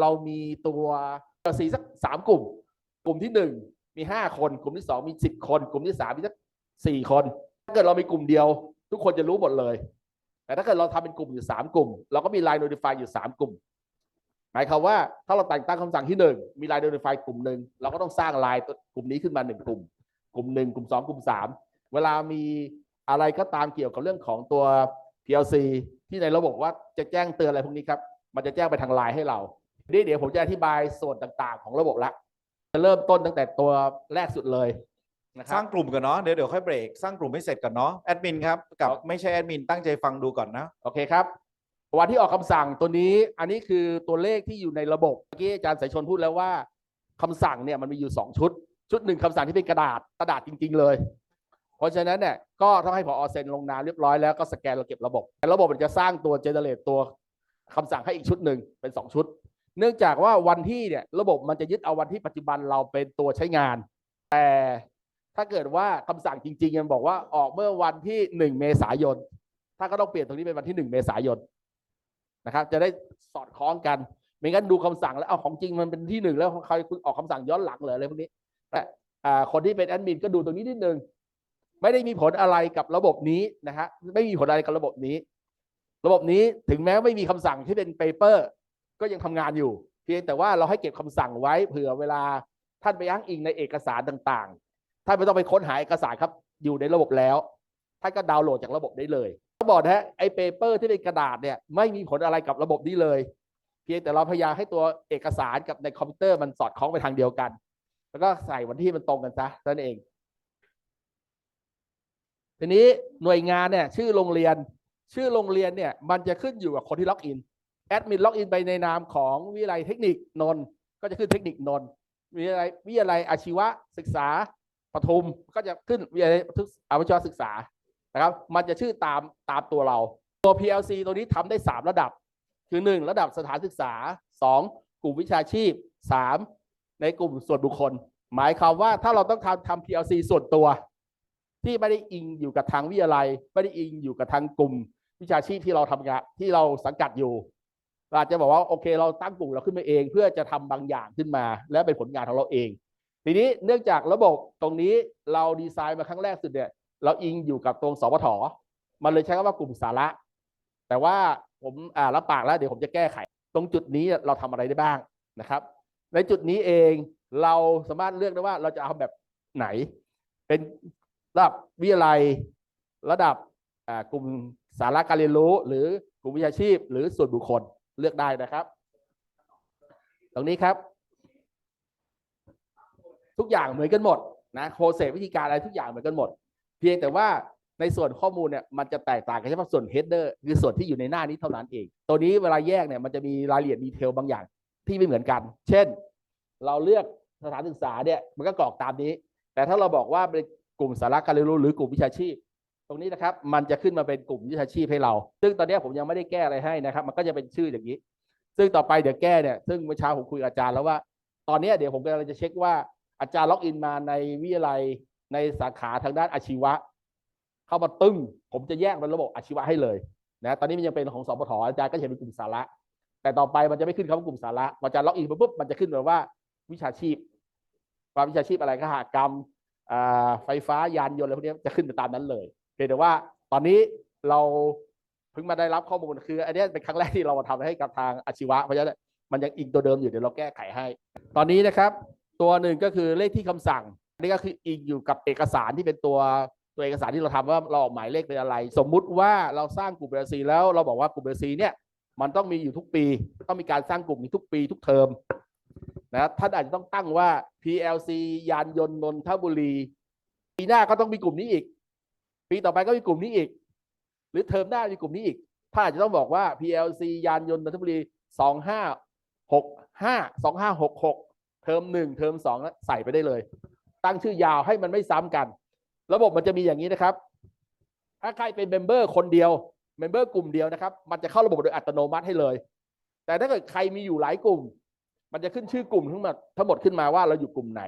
เรามีตัวสีสักสามกลุ่ม กลุ่มที่หนึ่งมีห้าคน กลุ่มที่สองมีสิบคน กลุ่มที่สามมีสักสี่คน ถ้าเกิดเรามีกลุ่มเดียว ทุกคนจะรู้หมดเลย แต่ถ้าเกิดเราทำเป็นกลุ่มอยู่สามกลุ่ม เราก็มี line notify อยู่สามกลุ่ม หมายความว่าถ้าเราแต่งตั้งคำสั่งที่หนึ่งมี line notify กลุ่มหนึ่งเราก็ต้องสร้าง line ตัวกลุ่มนี้ขึ้นมาหนึ่งกลุ่ม กลุ่มหนึ่งกลุ่มสองกลุ่มสามเวลามีอะไรก็ตามเกี่ยวกับเรื่องของตัว PLC ที่ในระบบว่าจะแจ้งเตือนอะไรพวกนี้ครับ มันจะแจ้งไปทางไลน์ให้เรา นี่เดี๋ยวผมจะอธิบายส่วนต่างๆ ของระบบละ จะเริ่มต้นตั้งแต่ตัวแรกสุดเลยนะคสรัร้าบ งกลุ่มก่อนเนาะเดี๋ยวเดี๋ยวค่อยเบรกสร้างกลุ่มให้เสร็จก่อนเนาะแอดมินครับกับครับไม่ใช่แอดมินตั้งใจฟังดูก่อนนะ โอเคครับ วันที่ออกคำสั่งตัวนี้อันนี้คือตัวเลขที่อยู่ในระบบเมื่อกี้อาจารย์สายชนพูดแล้วว่าคำสั่งเนี่ยมันมีอยู่ 2 ชุด ชุดหนึ่งคำสั่งที่เป็นกระดาษกระดาษจริง ๆ เลย เพราะฉะนั้นเนี่ยก็ต้องให้ผอเซ็นลงนามเรียบร้อยแล้วก็สแกนเราเก็บระบบแต่ระบบมันจะสร้างตัวเจเนเรตตัวคำสั่งให้อีกชุดหนึ่งเป็น 2 ชุด เนื่องจากว่าวันที่เนี่ยระบบมันจะยึดเอาวันที่ปัจจุบันเราเป็นตัวใช้งาน แต่ถ้าเกิดว่าคำสั่งจริงๆมันบอกว่าออกเมื่อวันที่1เมษายนถ้าก็ต้องเปลี่ยนตรงนี้เป็นวันที่1เมษายนนะครับ จะได้สอดคล้องกัน ไม่งั้นดูคำสั่งแล้วเอาของจริงมันเป็นที่หนึ่งแล้วใครคุณออกคำสั่งย้อนหลังเลยอะไรพวกนี้แต่คนที่เป็นแอดมินก็ดูตรงนี้นิดนึงไม่ได้มีผลอะไรกับระบบนี้นะฮะไม่มีผลอะไรกับระบบนี้ ระบบนี้ถึงแม้ไม่มีคำสั่งที่เป็นเปเปอร์ ก็ยังทำงานอยู่ เพียงแต่ว่าเราให้เก็บคำสั่งไว้เผื่อเวลาท่านไปอ้างอิงในเอกสารต่างๆ ท่านไม่ต้องไปค้นหาเอกสารครับ อยู่ในระบบแล้ว ท่านก็ดาวน์โหลดจากระบบได้เลยต้องบอกนะฮะไอ้เปเปอร์ที่เป็นกระดาษเนี่ยไม่มีผลอะไรกับระบบนี้เลย เพียงแต่เราพยายามให้ตัวเอกสารกับในคอมพิวเตอร์มันสอดคล้องไปทางเดียวกัน แล้วก็ใส่วันที่มันตรงกันซะนั่นเอง ทีนี้หน่วยงานเนี่ยชื่อโรงเรียน ชื่อโรงเรียนเนี่ยมันจะขึ้นอยู่กับคนที่ล็อกอิน แอดมินล็อกอินไปในนามของวิทยาลัยเทคนิคนนท์ก็จะขึ้นเทคนิคนนท์วิทยาลัยวิทยาลัยอาชีวศึกษาปทุมก็จะขึ้นวิทยาลัยอาชีวศึกษานะครับ มันจะชื่อตามตามตัวเราตัว PLC ตัวนี้ทำได้ 3 ระดับ คือ 1 ระดับสถานศึกษา 2 กลุ่มวิชาชีพ 3 ในกลุ่มส่วนบุคคล หมายความว่าถ้าเราต้องทำทำ PLC ส่วนตัว ที่ไม่ได้อิงอยู่กับทางวิทยาลัย ไม่ได้อิงอยู่กับทางกลุ่มวิชาชีพที่เราทำงานที่เราสังกัดอยู่ เราอาจจะบอกว่าโอเคเราตั้งกลุ่มเราขึ้นมาเอง เพื่อจะทำบางอย่างขึ้นมา และเป็นผลงานของเราเอง ทีนี้เนื่องจากระบบตรงนี้เราดีไซน์มาครั้งแรกสุดเนี่ยเราอิงอยู่กับตรงสปทมันเลยใช้คำว่ากลุ่มสาระ แต่ว่าผมอ่ารับปากแล้วเดี๋ยวผมจะแก้ไข ตรงจุดนี้เราทำอะไรได้บ้างนะครับ ในจุดนี้เองเราสามารถเลือกได้ว่าเราจะเอาแบบไหน เป็นระดับวิทยาลัยระดับกลุ่มสาระการเรียนรู้ หรือกลุ่มวิชาชีพ หรือส่วนบุคคล เลือกได้นะครับ ตรงนี้ครับ ทุกอย่างเหมือนกันหมดนะโคเซวิธีการอะไรทุกอย่างเหมือนกันหมด เพียงแต่ว่าในส่วนข้อมูลเนี่ยมันจะแตกต่างกันเฉพาะส่วน header คือส่วนที่อยู่ในหน้านี้เท่านั้นเอง ตัวนี้เวลาแยกเนี่ยมันจะมีรายละเอียดดีเทลบางอย่างที่ไม่เหมือนกัน เช่น เราเลือกสถานศึกษาเนี่ยมันก็กรอกตามนี้ แต่ถ้าเราบอกว่าเป็นกลุ่มสาระการเรียนรู้หรือกลุ่มวิชาชีพ ตรงนี้นะครับมันจะขึ้นมาเป็นกลุ่มวิชาชีพให้เรา ซึ่งตอนนี้ผมยังไม่ได้แก้อะไรให้นะครับ มันก็จะเป็นชื่ออย่างนี้ ซึ่งต่อไปเดี๋ยวแก้เนี่ยซึ่งเมื่อเช้าผมคุยกับอาจารย์แล้วว่า ตอนนี้เดี๋ยวผมกำลังจะเช็คว่าอาจารย์ล็อกอินมาในวิทยาลัยในสาขาทางด้านอาชีวะ เข้ามาตึ้ง ผมจะแยกเป็นระบบอาชีวะให้เลยนะตอนนี้มันยังเป็นของสปทอาจารย์ก็จะเห็นเป็นกลุ่มสาระ แต่ต่อไปมันจะไม่ขึ้นคำว่ากลุ่มสาระพออาจารย์ล็อกอินปุ๊บมันจะขึ้นแบบว่าวิชาชีพคว่าวิชาชีพอะไรก็หากรรมไฟฟ้ายานยนต์อะไรพวกนี้จะขึ้นไปตามนั้นเลย เพียงแต่ว่าตอนนี้เราเพิ่งมาได้รับข้อมูลคืออันนี้เป็นครั้งแรกที่เรามาทำให้กับทางอาชีวะเพราะฉะนั้นมันยังอิงตัวเดิมอยู่เดี๋ยวเราแก้ไขให้ ตอนนี้นะครับ ตัวหนึ่งก็คือเลขที่คำสั่งอันนี้ก็คืออิงอยู่กับเอกสารที่เป็นตัวตัวเอกสารที่เราทำว่าเราออกหมายเลขเป็นอะไร สมมุติว่าเราสร้างกลุ่มเบซีแล้วเราบอกว่ากลุ่มเบซีเนี่ยมันต้องมีอยู่ทุกปี ต้องมีการสร้างกลุ่มนี้ทุกปีทุกเทอมนะท่านอาจจะต้องตั้งว่า PLC ยานยนต์นนทบุรี ปีหน้าก็ต้องมีกลุ่มนี้อีก ปีต่อไปก็มีกลุ่มนี้อีก หรือเทอมหน้ามีกลุ่มนี้อีกท่านอาจจะต้องบอกว่า PLC ยานยนต์นนทบุรีสองห้าหกห้าสองห้าหกหกเทอมหนึ่งเทอมสองใส่ไปได้เลย ตั้งชื่อยาวให้มันไม่ซ้ำกัน ระบบมันจะมีอย่างนี้นะครับ ถ้าใครเป็นเมมเบอร์คนเดียวเมมเบอร์กลุ่มเดียวนะครับ มันจะเข้าระบบโดยอัตโนมัติให้เลย แต่ถ้าเกิดใครมีอยู่หลายกลุ่ม มันจะขึ้นชื่อกลุ่มทั้งหมดทั้งหมดขึ้นมาว่าเราอยู่กลุ่มไหน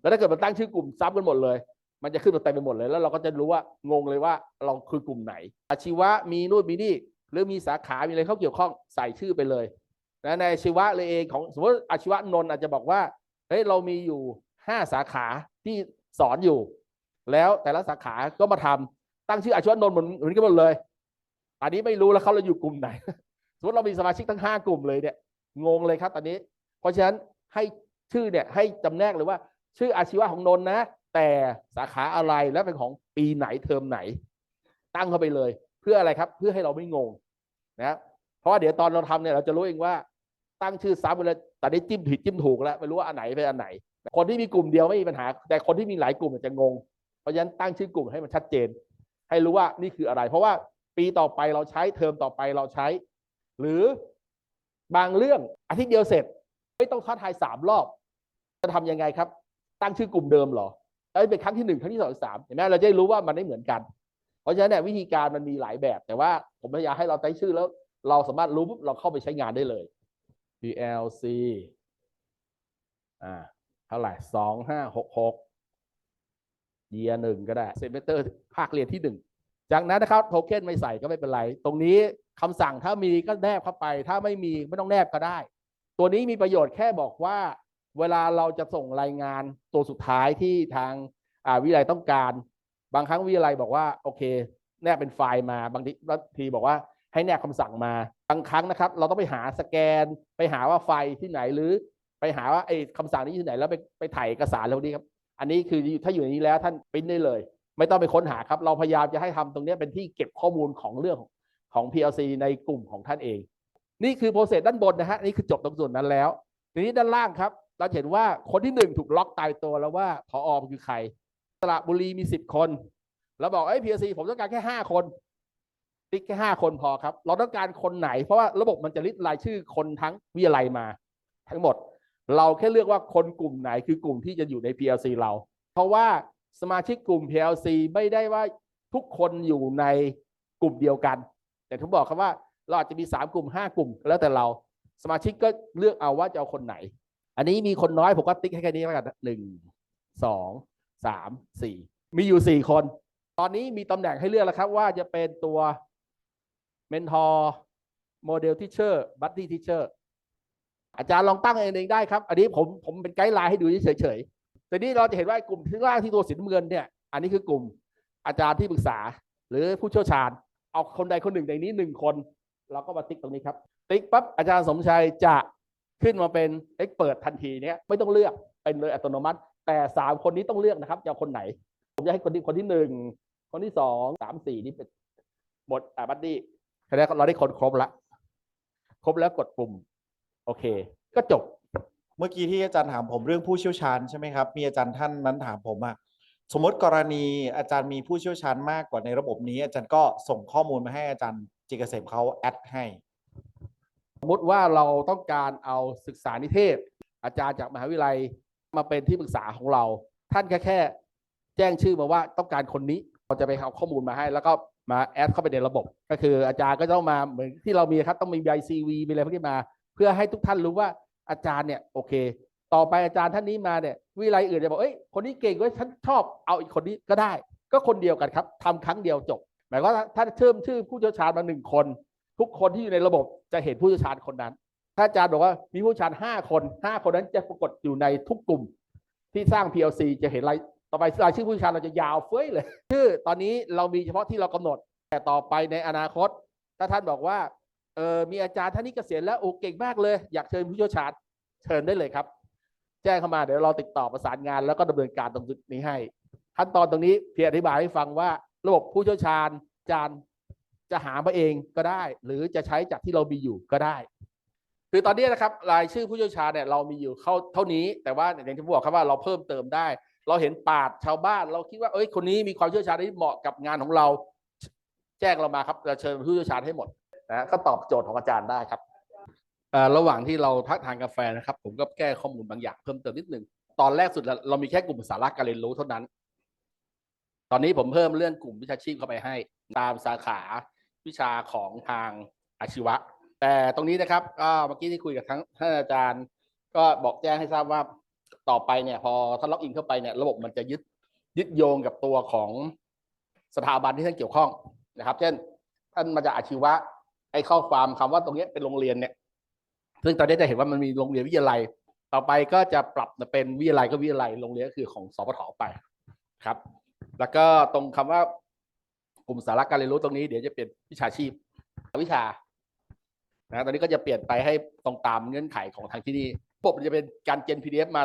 แล้วถ้าเกิดมันตั้งชื่อกลุ่มซ้ำกันหมดเลย มันจะขึ้นมาเต็มไปหมดเลยแล้วเราก็จะรู้ว่างงเลยว่าเราคือกลุ่มไหน อาชีวะมีนู่นมีนี่หรือมีสาขา มีอะไรเข้าเกี่ยวข้องใส่ชื่อไปเลยนะในอาชีวะเลยเองของสมมติอาชีวะนนท์อาจจะบอกว่าเฮ้ยเรามีอยู่ห้าสาขาที่สอนอยู่ แล้วแต่ละสาขาก็มาทำตั้งชื่ออาชีวะนนท์เหมือนเหมือนกันหมดเลย อันนี้ไม่รู้แล้วเขาเราอยู่กลุ่มไหน สมมติเรามีสมาชิกทั้งห้ากลุ่มเลยเนี่ยงงเลยครับตอนนี้ เพราะฉะนั้นให้ชื่อเนี่ยให้จำแนกเลยว่า ชื่ออาชีวะของนนท์นะ แต่สาขาอะไรและเป็นของปีไหนเทอมไหน ตั้งเข้าไปเลย เพื่ออะไรครับ เพื่อให้เราไม่งงนะเพราะว่าเดี๋ยวตอนเราทำเนี่ยเราจะรู้เองว่าตั้งชื่อซ้ำไปแล้วแต่ได้จิ้มผิดจิ้มถูกแล้วไม่รู้ว่าอันไหนเป็นอันไหน คนที่มีกลุ่มเดียวไม่มีปัญหา แต่คนที่มีหลายกลุ่มอาจจะงง เพราะฉะนั้นตั้งชื่อกลุ่มให้มันชัดเจน ให้รู้ว่านี่คืออะไร เพราะว่าปีต่อไปเราใช้เทอมต่อไปเราใช้ หรือบางเรื่องอาทิตย์เดียวเสร็จ ไม่ต้องท้าทายสามรอบ จะทำยังไงครับ ตั้งชื่อกลุ่มเดิมเหรอ เอ้ยเป็นครั้งที่หนึ่งครั้งที่สองสามเห็นไหมเราจะได้รู้ว่ามันไม่เหมือนกัน เพราะฉะนั้นเนี่ยวิธีการมันมีหลายแบบ แต่ว่าผมพยายามให้เราใช้ชื่อแล้ว เราสามารถรู้ปุ๊บเราเข้าไปใช้งานได้เลย PLC อ่าเท่าไหร่สองห้าหกหกเยียหนึ่งก็ได้เซมเตอร์ภาคเรียนที่หนึ่งจากนั้นนะครับโทเค็นไม่ใส่ก็ไม่เป็นไร ตรงนี้คำสั่งถ้ามีก็แนบเข้าไป ถ้าไม่มีไม่ต้องแนบก็ได้ ตัวนี้มีประโยชน์แค่บอกว่า เวลาเราจะส่งรายงานตัวสุดท้ายที่ทางาวิทยาลัยต้องการ บางครั้งวิทยาลัยบอกว่าโอเคแนบเป็นไฟล์มาบางทีบางทีบอกว่าให้แนบคำสั่งมาบางครั้งนะครับ เราต้องไปหาสแกน ไปหาว่าไฟล์ที่ไหนหรือ ไปหาว่าไอ้คำสั่งนี้ที่ไหนแล้วไปไปถ่ายเอกสารแล้วนี้ครับอันนี้คือถ้าอยู่ในนี้แล้วท่านปริ้นได้เลย ไม่ต้องไปค้นหาครับ เราพยายามจะให้ทำตรงนี้เป็นที่เก็บข้อมูลของเรื่องของ PLC ในกลุ่มของท่านเอง นี่คือโปรเซสด้านบนนะฮะนี่คือจบตรงส่วนนั้นแล้ว ทีนี้ด้านล่างครับ เราเห็นว่าคนที่หนึ่งถูกล็อกตายตัวแล้วว่าพออคือใครสระบุรีมีสิบคน แล้วบอกเอ้ย PLC ผมต้องการแค่ห้าคนติ๊กแค่ห้าคนพอครับ เราต้องการคนไหน เพราะว่าระบบมันจะลิสต์รายชื่อคนทั้งวิทยาลัยมา ทั้งหมด เราแค่เลือกว่าคนกลุ่มไหนคือกลุ่มที่จะอยู่ใน PLC เรา เพราะว่าสมาชิกกลุ่ม PLC ไม่ได้ว่าทุกคนอยู่ในกลุ่มเดียวกัน แต่ผมบอกครับว่าเราอาจจะมีสามกลุ่มห้ากลุ่มแล้วแต่เรา สมาชิกก็เลือกเอาว่าจะเอาคนไหน อันนี้มีคนน้อยผมก็ติ๊กให้แค่นี้แล้วกันหนึ่งสองสามสี่มีอยู่สี่คน ตอนนี้มีตำแหน่งให้เลือกแล้วครับ ว่าจะเป็นตัว Mentor Model Teacher Buddy Teacher อาจารย์ลองตั้งเองได้ครับ อันนี้ผมผมเป็นไกด์ไลน์ให้ดูเฉยๆแต่นี้เราจะเห็นว่ากลุ่มที่ล่างที่ตัวสีน้ำเงินเนี่ย อันนี้คือกลุ่มอาจารย์ที่ปรึกษา หรือผู้เชี่ยวชาญ เอาคนใดคนหนึ่งในนี้หนึ่งคน เราก็มาติ๊กตรงนี้ครับ ติ๊กปั๊บอาจารย์สมชัยจะ ขึ้นมาเป็นเอ็กเปิดทันทีเนี่ยไม่ต้องเลือกเป็นเลยอัตโนมัติ แต่สามคนนี้ต้องเลือกนะครับจะคนไหน ผมจะให้คนที่คนที่หนึ่งคนที่สองสามสี่นี่เป็นหมดอ่าบัดดี้แสดงว่าเราได้คนครบละครบแล้วกดปุ่ม โอเค ก็จบ เมื่อกี้ที่อาจารย์ถามผมเรื่องผู้เชี่ยวชาญใช่ไหมครับ มีอาจารย์ท่านนั้นถามผมอะสมมติกรณีอาจารย์มีผู้เชี่ยวชาญมากกว่าในระบบนี้ อาจารย์ก็ส่งข้อมูลมาให้อาจารย์จิกเกษมเขาแอดให้ สมมติว่าเราต้องการเอาศึกษานิเทศ อาจารย์จากมหาวิทยาลัยมาเป็นที่ปรึกษาของเรา ท่านแค่แค่ แจ้งชื่อมาว่าต้องการคนนี้เราจะไปเอาข้อมูลมาให้ แล้วก็มาแอดเข้าไปในระบบ ก็คืออาจารย์ก็ต้องมาเหมือนที่เรามีครับต้องมีใบซีวีมีอะไรพวกนี้มา เพื่อให้ทุกท่านรู้ว่าอาจารย์เนี่ยโอเค ต่อไปอาจารย์ท่านนี้มาเนี่ยวิทยาลัยอื่นจะบอกเอ้ยคนนี้เก่งเว้ยฉันชอบเอาอีกคนนี้ก็ได้ ก็คนเดียวกันครับทำครั้งเดียวจบ หมายความว่าถ้าเชื่อมชื่อผู้เชี่ยวชาญมาหนึ่งคน ทุกคนที่อยู่ในระบบจะเห็นผู้เชี่ยวชาญคนนั้น ถ้าอาจารย์บอกว่ามีผู้เชี่ยวชาญห้าคนห้าคนนั้นจะปรากฏอยู่ในทุกกลุ่ม ที่สร้าง PLC จะเห็นรายต่อไปรายชื่อผู้เชี่ยวชาญเราจะยาวเฟ้ยเลยชื่อตอนนี้เรามีเฉพาะที่เรากำหนด แต่ต่อไปในอนาคต ถ้าท่านบอกว่าเออมีอาจารย์ท่านนี้เกษียณแล้วโอ้เก่งมากเลย อยากเชิญผู้เชี่ยวชาญเชิญได้เลยครับ แจ้งเข้ามาเดี๋ยวเราติดต่อประสานงาน แล้วก็ดำเนินการตรงจุดนี้ให้ ขั้นตอนตรงนี้เพียงอธิบายให้ฟังว่าระบบผู้เชี่ยวชาญอาจารย์ จะหามาเองก็ได้ หรือจะใช้จากที่เรามีอยู่ก็ได้ คือตอนนี้นะครับรายชื่อผู้เชี่ยวชาญเนี่ยเรามีอยู่เข้าเท่านี้ แต่ว่าอย่างที่ผมบอกครับว่าเราเพิ่มเติมได้ เราเห็นปาดชาวบ้าน เราคิดว่าเอ้ยคนนี้มีความเชี่ยวชาญที่เหมาะกับงานของเรา แจ้งเรามาครับเราเชิญผู้เชี่ยวชาญให้หมดนะก็ตอบโจทย์ของอาจารย์ได้ครับระหว่างที่เราพักทานกาแฟนะครับ ผมก็แก้ข้อมูลบางอย่างเพิ่มเติมนิดนึงตอนแรกสุดเราเรามีแค่กลุ่มสาระการเรียนรู้เท่านั้น ตอนนี้ผมเพิ่มเรื่องกลุ่มวิชาชีพเข้าไปให้ ตามสาขา วิชาของทางอาชีวะ แต่ตรงนี้นะครับก็เมื่อกี้ที่คุยกับทั้งท่านอาจารย์ ก็บอกแจ้งให้ทราบว่าต่อไปเนี่ยพอท่านล็อกอินเข้าไปเนี่ยระบบมันจะยึดยึดโยงกับตัวของสถาบันที่ท่านเกี่ยวข้องนะครับ เช่น ท่านมาจากอาชีวะไอ้ข้าฟามคำว่าตรงนี้เป็นโรงเรียนเนี่ยซึ่งตอนนี้จะเห็นว่ามันมีโรงเรียนวิทยาลัย ต่อไปก็จะปรับเป็นวิทยาลัยก็วิทยาลัยโรงเรียนก็คือของสปทไปครับ แล้วก็ตรงคำว่า กลุ่มสาระการเรียนรู้ตรงนี้เดี๋ยวจะเปลี่ยนวิชาชีพวิชานะตอนนี้ก็จะเปลี่ยนไปให้ตรงตามเงื่อนไขของทางที่นี่ระบบมันจะเป็นการเจน PDF มา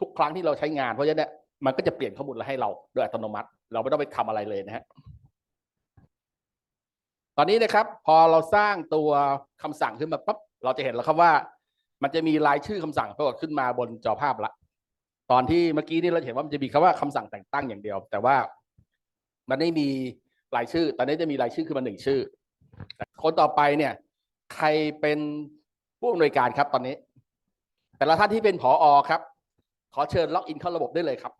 ทุกครั้งที่เราใช้งาน เพราะฉะนั้นมันก็จะเปลี่ยนข้อมูลมาให้เราโดยอัตโนมัติ เราไม่ต้องไปทำอะไรเลยนะฮะตอนนี้นะครับพอเราสร้างตัวคำสั่งขึ้นมาปั๊บเราจะเห็นแล้วครับว่า มันจะมีรายชื่อคำสั่งปรากฏขึ้นมาบนจอภาพละ ตอนที่เมื่อกี้นี่เราเห็นว่ามันจะมีคำว่าคำสั่งแต่งตั้งอย่างเดียว แต่ว่ามันไม่มี รายชื่อ ตอนนี้จะมีรายชื่อขึ้นมาหนึ่งชื่อ คนต่อไปเนี่ย ใครเป็นผู้อำนวยการครับตอนนี้ แต่ละท่านที่เป็นผออครับ ขอเชิญล็อกอินเข้าระบบได้เลยครับ